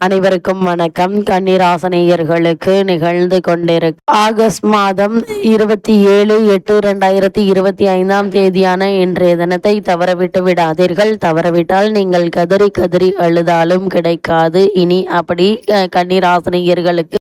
அனைவருக்கும் வணக்கம். கன்னிராசனேயர்களுக்கு நிகழ்ந்து கொண்டிருக்கு ஆகஸ்ட் மாதம் இருபத்தி ஏழு எட்டு இரண்டாயிரத்தி இருபத்தி ஐந்தாம் தேதியான இன்றைய தினத்தை தவறவிட்டு விடாதீர்கள். தவறவிட்டால் நீங்கள் கதறி கதறி அழுதாலும் கிடைக்காது. இனி அப்படி அஹ்,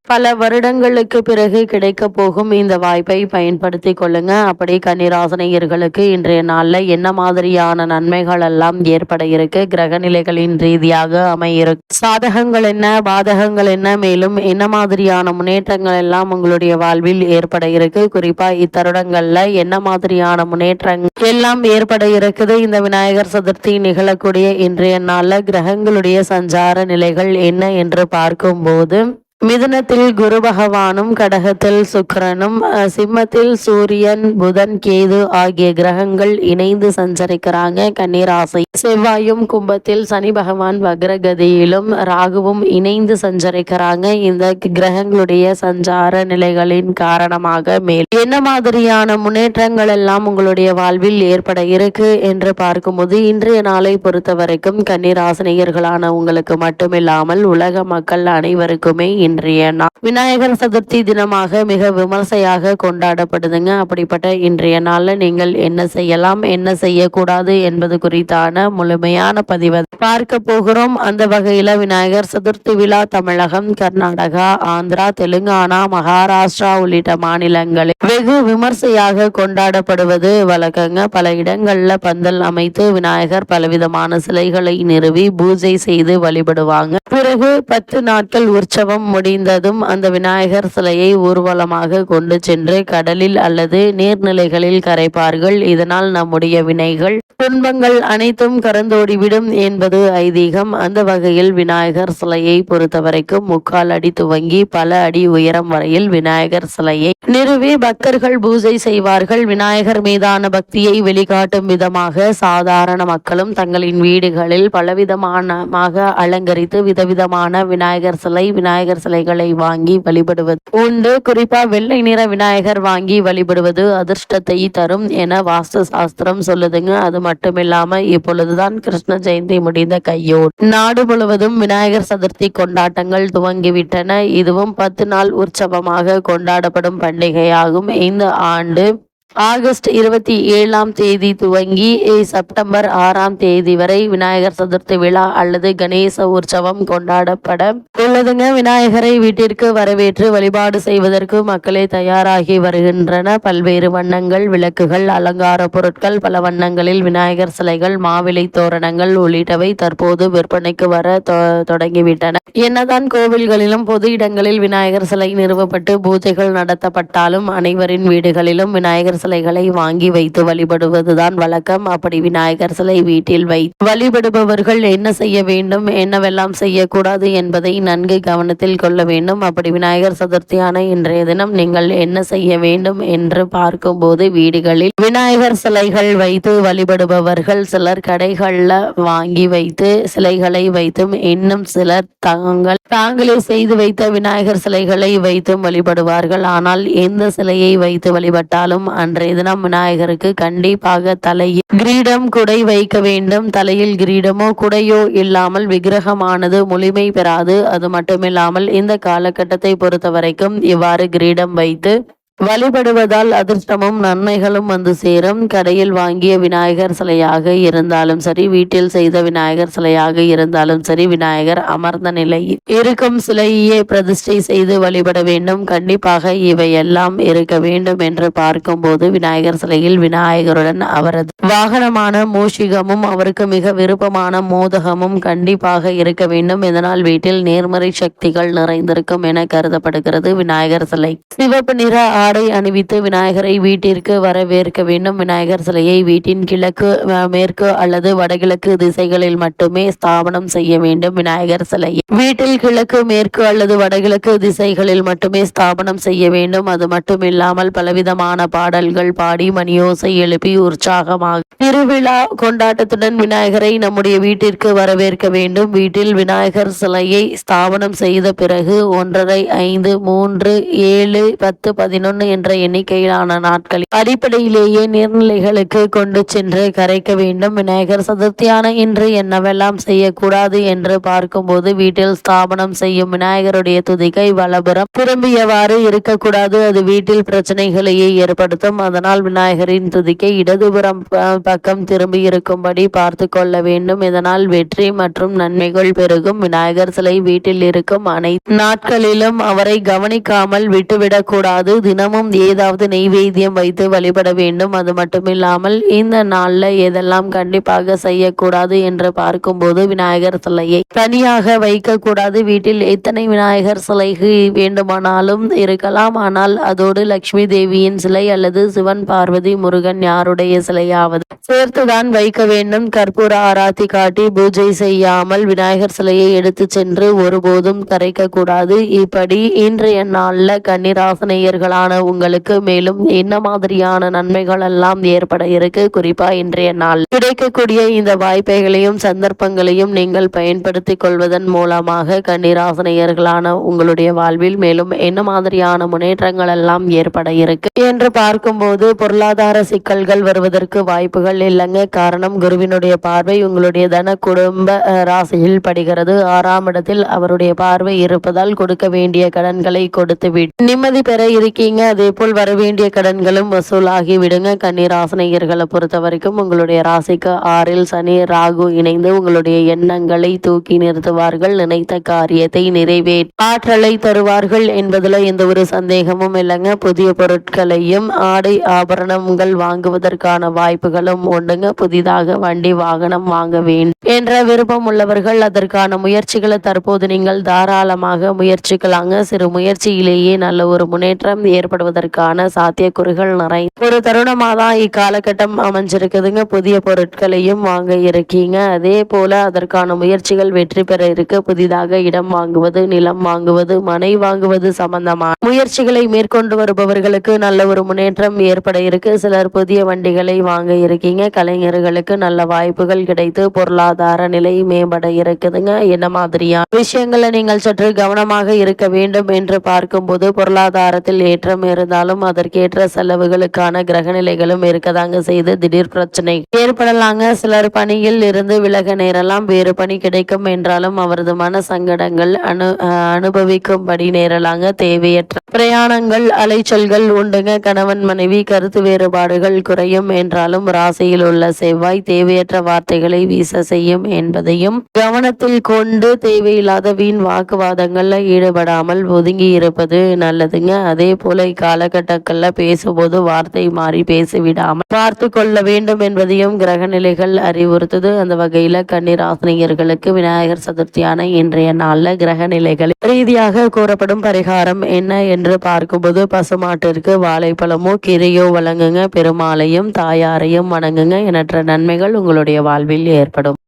பல வருடங்களுக்கு பிறகு கிடைக்க போகும் இந்த வாய்ப்பை பயன்படுத்தி கொள்ளுங்க. அப்படி கன்னிராசனேயர்களுக்கு இன்றைய நாளில் என்ன மாதிரியான நன்மைகள் எல்லாம் ஏற்பட இருக்கு? கிரக நிலைகளின் ரீதியாக அமையிருக்கு சாதகங்கள் என்ன பாதகங்கள் என்ன மேலும் என்ன மாதிரியான முன்னேற்றங்கள் எல்லாம் உங்களுடைய வாழ்வில் ஏற்பட இருக்கு? குறிப்பா இத்தருடங்கள்ல என்ன மாதிரியான முன்னேற்றங்கள் எல்லாம் ஏற்பட இருக்குது? இந்த விநாயகர் சதுர்த்தி நிகழக்கூடிய இன்றைய நாள்ல கிரகங்களுடைய சஞ்சார நிலைகள் என்ன என்று பார்க்கும்போது மிதுனத்தில் குரு பகவானும் கடகத்தில் சுக்கரனும் சிம்மத்தில் சூரியன் புதன் கேது ஆகிய கிரகங்கள் இணைந்து சஞ்சரிக்கிறாங்க கன்னிராசி. செவ்வாயும் கும்பத்தில் சனி பகவான் வக்ரகதியிலும் ராகுவும் இணைந்து சஞ்சரிக்கிறாங்க. இந்த கிரகங்களுடைய சஞ்சார நிலைகளின் காரணமாக மேல் என்ன மாதிரியான முன்னேற்றங்கள் எல்லாம் உங்களுடைய வாழ்வில் ஏற்பட இருக்கு என்று பார்க்கும்போது இன்றைய நாளை பொறுத்த வரைக்கும் கன்னிராசினியர்களான உங்களுக்கு மட்டுமில்லாமல் உலக மக்கள் அனைவருக்குமே இன்றைய நாள் விநாயகர் சதுர்த்தி தினமாக மிக விமர்சையாக கொண்டாடப்படுதுங்க. அப்படிப்பட்ட இன்றைய நாள்ல நீங்கள் என்ன செய்யலாம் என்ன செய்யக்கூடாது என்பது குறித்தான முழுமையான பதிவை. பார்க்க போகிறோம். அந்த வகையில விநாயகர் சதுர்த்தி விழா தமிழகம் கர்நாடகா ஆந்திரா தெலுங்கானா மகாராஷ்டிரா உள்ளிட்ட மாநிலங்களில் வெகு விமர்சையாக கொண்டாடப்படுவது வழக்கங்க. பல இடங்கள்ல பந்தல் அமைத்து விநாயகர் பலவிதமான சிலைகளை நிறுவி பூஜை செய்து வழிபடுவாங்க. பிறகு பத்து நாட்கள் உற்சவம் முடிந்ததும் அந்த விநாயகர் சிலையை ஊர்வலமாக கொண்டு சென்று கடலில் அல்லது நீர்நிலைகளில் கரைப்பார்கள். இதனால் நம்முடைய வினைகள் துன்பங்கள் அனைத்தும் கறந்தோடிவிடும் என்பது ஐதீகம். அந்த வகையில் விநாயகர் சிலையை பொறுத்தவரைக்கும் முக்கால் அடி துவங்கி பல அடி உயரம் வரையில் விநாயகர் சிலையை நிறுவி பக்தர்கள் பூஜை செய்வார்கள். விநாயகர் மீதான பக்தியை வெளிக்காட்டும் விதமாக சாதாரண மக்களும் தங்களின் வீடுகளில் பலவிதமானமாக அலங்கரித்து விதவிதமான விநாயகர் சிலை விநாயகர் சிலைகளை வாங்கி வழிபடுவது. உண்டு குறிப்பா வெள்ளை நிற விநாயகர் வாங்கி வழிபடுவது அதிர்ஷ்டத்தை தரும் என வாஸ்து சாஸ்திரம் சொல்லுதுங்க. அது மட்டுமில்லாம இப்பொழுதுதான் கிருஷ்ண ஜெயந்தி முடிந்த கையோடு. நாடு முழுவதும் விநாயகர் சதுர்த்தி கொண்டாட்டங்கள் துவங்கிவிட்டன. இதுவும் பத்து நாள் உற்சவமாக கொண்டாடப்படும் பண்டிகையாகும். இந்த ஆண்டு ஆகஸ்ட் இருபத்தி ஏழாம் தேதி துவங்கி செப்டம்பர் ஆறாம் தேதி வரை விநாயகர் சதுர்த்தி விழா அல்லது கணேச உற்சவம் கொண்டாடப்பட உள்ளதுங்க. விநாயகரை வீட்டிற்கு வரவேற்று வழிபாடு செய்வதற்கு மக்களே தயாராகி வருகின்றன. பல்வேறு வண்ணங்கள் விளக்குகள் அலங்கார பொருட்கள் பல வண்ணங்களில் விநாயகர் சிலைகள் மாவிலை தோரணங்கள் உள்ளிட்டவை தற்போது விற்பனைக்கு வர தொ- தொடங்கிவிட்டன. என்னதான் கோவில்களிலும் பொது இடங்களில் விநாயகர் சிலை நிறுவப்பட்டு பூஜைகள் நடத்தப்பட்டாலும் அனைவரின் வீடுகளிலும் விநாயகர் சிலைகளை வாங்கி வைத்து வழிபடுவதுதான் வழக்கம். அப்படி விநாயகர் சிலை வீட்டில் வை வழிபடுபவர்கள் என்ன செய்ய வேண்டும் என்னவெல்லாம் செய்யக்கூடாது என்பதை நன்கு கவனத்தில் கொள்ள வேண்டும். அப்படி விநாயகர் சதுர்த்தியான இன்றைய தினம் நீங்கள் என்ன செய்ய வேண்டும் என்று பார்க்கும்போது வீடுகளில் விநாயகர் சிலைகள் வைத்து வழிபடுபவர்கள் சிலர் கடைகள்ல வாங்கி வைத்து சிலைகளை வைத்தும் இன்னும் சிலர் தாங்கள் தாங்களே செய்து வைத்த விநாயகர் சிலைகளை வைத்தும் வழிபடுவார்கள். ஆனால் எந்த சிலையை வைத்து வழிபட்டாலும் அன்றைய தினம் விநாயகருக்கு கண்டிப்பாக தலையில் கிரீடம் குடை வைக்க வேண்டும். தலையில் கிரீடமோ குடையோ இல்லாமல் விக்கிரகமானது முழுமை பெறாது. அது மட்டுமில்லாமல் இந்த காலகட்டத்தை பொறுத்த வரைக்கும் இவ்வாறு கிரீடம் வைத்து வழிபடுவதால் அதிர்ஷ்டமும் நன்மைகளும் வந்து சேரும். கடையில் வாங்கிய விநாயகர் சிலையாக இருந்தாலும் சரி வீட்டில் செய்த விநாயகர் சிலையாக இருந்தாலும் சரி விநாயகர் அமர்ந்த நிலையில் இருக்கும் சிலையே பிரதிஷ்டை செய்து வழிபட வேண்டும். கண்டிப்பாக இவை எல்லாம் இருக்க வேண்டும் என்று பார்க்கும்போது விநாயகர் சிலையில் விநாயகருடன் அவரது வாகனமான மூஷிகமும் அவருக்கு மிக விருப்பமான மோதகமும் கண்டிப்பாக இருக்க வேண்டும். இதனால் வீட்டில் நேர்மறை சக்திகள் நிறைந்திருக்கும் என கருதப்படுகிறது. விநாயகர் சிலை சிவப்பு நிற ஆடை அணிவித்து விநாயகரை வீட்டிற்கு வரவேற்க வேண்டும். விநாயகர் சிலையை வீட்டின் கிழக்கு மேற்கு அல்லது வடகிழக்கு திசைகளில் மட்டுமே ஸ்தாபனம் செய்ய வேண்டும். விநாயகர் சிலையை வீட்டில் கிழக்கு மேற்கு அல்லது வடகிழக்கு திசைகளில் மட்டுமே ஸ்தாபனம் செய்ய வேண்டும். அது மட்டுமில்லாமல் பலவிதமான பாடல்கள் பாடி மணியோசை எழுப்பி உற்சாகமாக திருவிழா கொண்டாட்டத்துடன் விநாயகரை நம்முடைய வீட்டிற்கு வரவேற்க வேண்டும். வீட்டில் விநாயகர் சிலையை ஸ்தாபனம் செய்த பிறகு ஒன்றரை ஐந்து மூன்று ஏழு பத்து பதினொன்று பதினொன்று என்ற எண்ணிக்கையிலான நாட்களில் அடிப்படையிலேயே நீர்நிலைகளுக்கு கொண்டு சென்று கரைக்க வேண்டும். விநாயகர் சதுர்த்தியான இன்று என்னவெல்லாம் செய்யக்கூடாது என்று பார்க்கும்போது வீட்டில் ஸ்தாபனம் செய்யும் விநாயகருடைய துதிக்கை வலபுறம் திரும்பியவாறு இருக்கக்கூடாது. அது வீட்டில் பிரச்சனைகளையே ஏற்படுத்தும். அதனால் விநாயகரின் துதிக்கை இடதுபுறம் பக்கம் திரும்பி இருக்கும்படி பார்த்து கொள்ள வேண்டும். இதனால் வெற்றி மற்றும் நன்மைகள் பெருகும். விநாயகர் சிலை வீட்டில் இருக்கும் அனைத்து நாட்களிலும் அவரை கவனிக்காமல் விட்டுவிடக் கூடாது தினமும் ஏதாவது நெய்வேத்தியம் வைத்து வழிபட வேண்டும். அது மட்டுமில்லாமல் இந்த நாளில் எதெல்லாம் கண்டிப்பாக செய்யக்கூடாது என்று பார்க்கும்போது விநாயகர் சிலையை தனியாக வைக்க கூடாது வீட்டில் எத்தனை விநாயகர் சிலைகள் வேண்டுமானாலும் இருக்கலாம். ஆனால் அதோடு லக்ஷ்மி தேவியின் சிலை அல்லது சிவன் பார்வதி முருகன் யாருடைய சிலையாவது சேர்த்துதான் வைக்க வேண்டும். கற்பூர ஆராத்தி காட்டி பூஜை செய்யாமல் விநாயகர் சிலையை எடுத்து சென்று ஒருபோதும் கரைக்க கூடாது இப்படி இன்றைய நாளில் கன்னிராசனையர்களான உங்களுக்கு மேலும் என்ன மாதிரியான நன்மைகள் எல்லாம் ஏற்பட இருக்கு? குறிப்பா இன்றைய நாள். கிடைக்கக்கூடிய இந்த வாய்ப்புகளையும் சந்தர்ப்பங்களையும் நீங்கள் பயன்படுத்திக் கொள்வதன் மூலமாக கன்னிராசனையர்களான உங்களுடைய வாழ்வில் மேலும் என்ன மாதிரியான முன்னேற்றங்கள் எல்லாம் ஏற்பட இருக்கு? என்று பார்க்கும்போது பொருளாதார சிக்கல்கள் வருவதற்கு வாய்ப்புகள் இல்லைங்க. காரணம் குருவினுடைய பார்வை உங்களுடைய தன குடும்ப ராசியில் படுகிறது. ஆறாம் இடத்தில் அவருடைய பார்வை இருப்பதால் கொடுக்க வேண்டிய கடன்களை கொடுத்து நிம்மதி பெற இருக்கீங்க. அதே போல் வர வேண்டிய கடன்களும் வசூலாகி விடுங்க. கன்னிராசனையர்களை பொறுத்த வரைக்கும் உங்களுடைய ராசிக்கு ஆறில் சனி ராகு இணைந்து உங்களுடைய எண்ணங்களை தூக்கி நிறுத்துவார்கள். நினைத்த காரியத்தை நிறைவேற்ற ஆற்றலை தருவார்கள் என்பதுல எந்த ஒரு சந்தேகமும் இல்லைங்க. புதிய பொருட்களையும் ஆடை ஆபரணங்கள் வாங்குவதற்கான வாய்ப்புகளும் உண்டுங்க. புதிதாக வண்டி வாகனம் வாங்க வேண்டும் என்ற விருப்பம் உள்ளவர்கள் அதற்கான முயற்சிகளை தற்போது நீங்கள் தாராளமாக முயற்சிக்கலாங்க. சிறு முயற்சியிலேயே நல்ல ஒரு முன்னேற்றம் ஏற்படுவதற்கான சாத்தியக்கூறுகள் நிறை ஒரு தருணமாக தான் இக்காலகட்டம் அமைஞ்சிருக்குதுங்க. புதிய பொருட்களையும் வாங்க இருக்கீங்க. அதே போல அதற்கான முயற்சிகள் வெற்றி பெற இருக்க. புதிதாக இடம் வாங்குவது நிலம் வாங்குவது மனை வாங்குவது சம்பந்தமான முயற்சிகளை மேற்கொண்டு வருபவர்களுக்கு நல்ல ஒரு முன்னேற்றம் ஏற்பட இருக்கு. சிலர் புதிய வண்டிகளை வாங்க இருக்கீங்க. கலைஞர்களுக்கு நல்ல வாய்ப்புகள் கிடைத்து பொருளாதார நிலை மேம்பட இருக்குதுங்க. என்ன மாதிரியான விஷயங்களை நீங்கள் சற்று கவனமாக இருக்க வேண்டும் என்று பார்க்கும்போது பொருளாதாரத்தில் ஏற்ற ஏற்றம் இருந்தாலும் அதற்கேற்ற செலவுகளுக்கான கிரக நிலைகளும் இருக்கதாங்க செய்து திடீர் பிரச்சனை. ஏற்படலாங்க. சிலர் பணியில் இருந்து விலக நேரலாம் வேறு பணி கிடைக்கும் என்றாலும் அவரது மன சங்கடங்கள் அனு அனுபவிக்கும்படி நேரலாங்க தேவையற்ற பிரயாணங்கள் அலைச்சல்கள் உண்டுங்க. கணவன் மனைவி கருத்து வேறுபாடுகள் குறையும் என்றாலும் ராசியில் உள்ள செவ்வாய் தேவையற்ற வார்த்தைகளை வீச செய்யும் என்பதையும் கவனத்தில் கொண்டு தேவையில்லாத வீண் வாக்குவாதங்கள்ல ஈடுபடாமல் ஒதுங்கி இருப்பது நல்லதுங்க. அதே போல இக்காலகட்டங்கள்ல பேசும்போது வார்த்தை மாறி பேசிவிடாமல் பார்த்து கொள்ள வேண்டும் என்பதையும் கிரக நிலைகள் அறிவுறுத்துது. அந்த வகையில கன்னிராசினியர்களுக்கு விநாயகர் சதுர்த்தியான இன்றைய நாள்ல கிரக நிலைகள் ரீதியாக கூறப்படும் பரிகாரம் என்ன என்று என்று பார்க்கும்போது பசுமாட்டிற்கு வாழைப்பழமோ கீரையோ வழங்குங்க. பெருமாளையும் தாயாரையும் வணங்குங்க. எண்ணற்ற நன்மைகள் உங்களுடைய வாழ்வில் ஏற்படும்.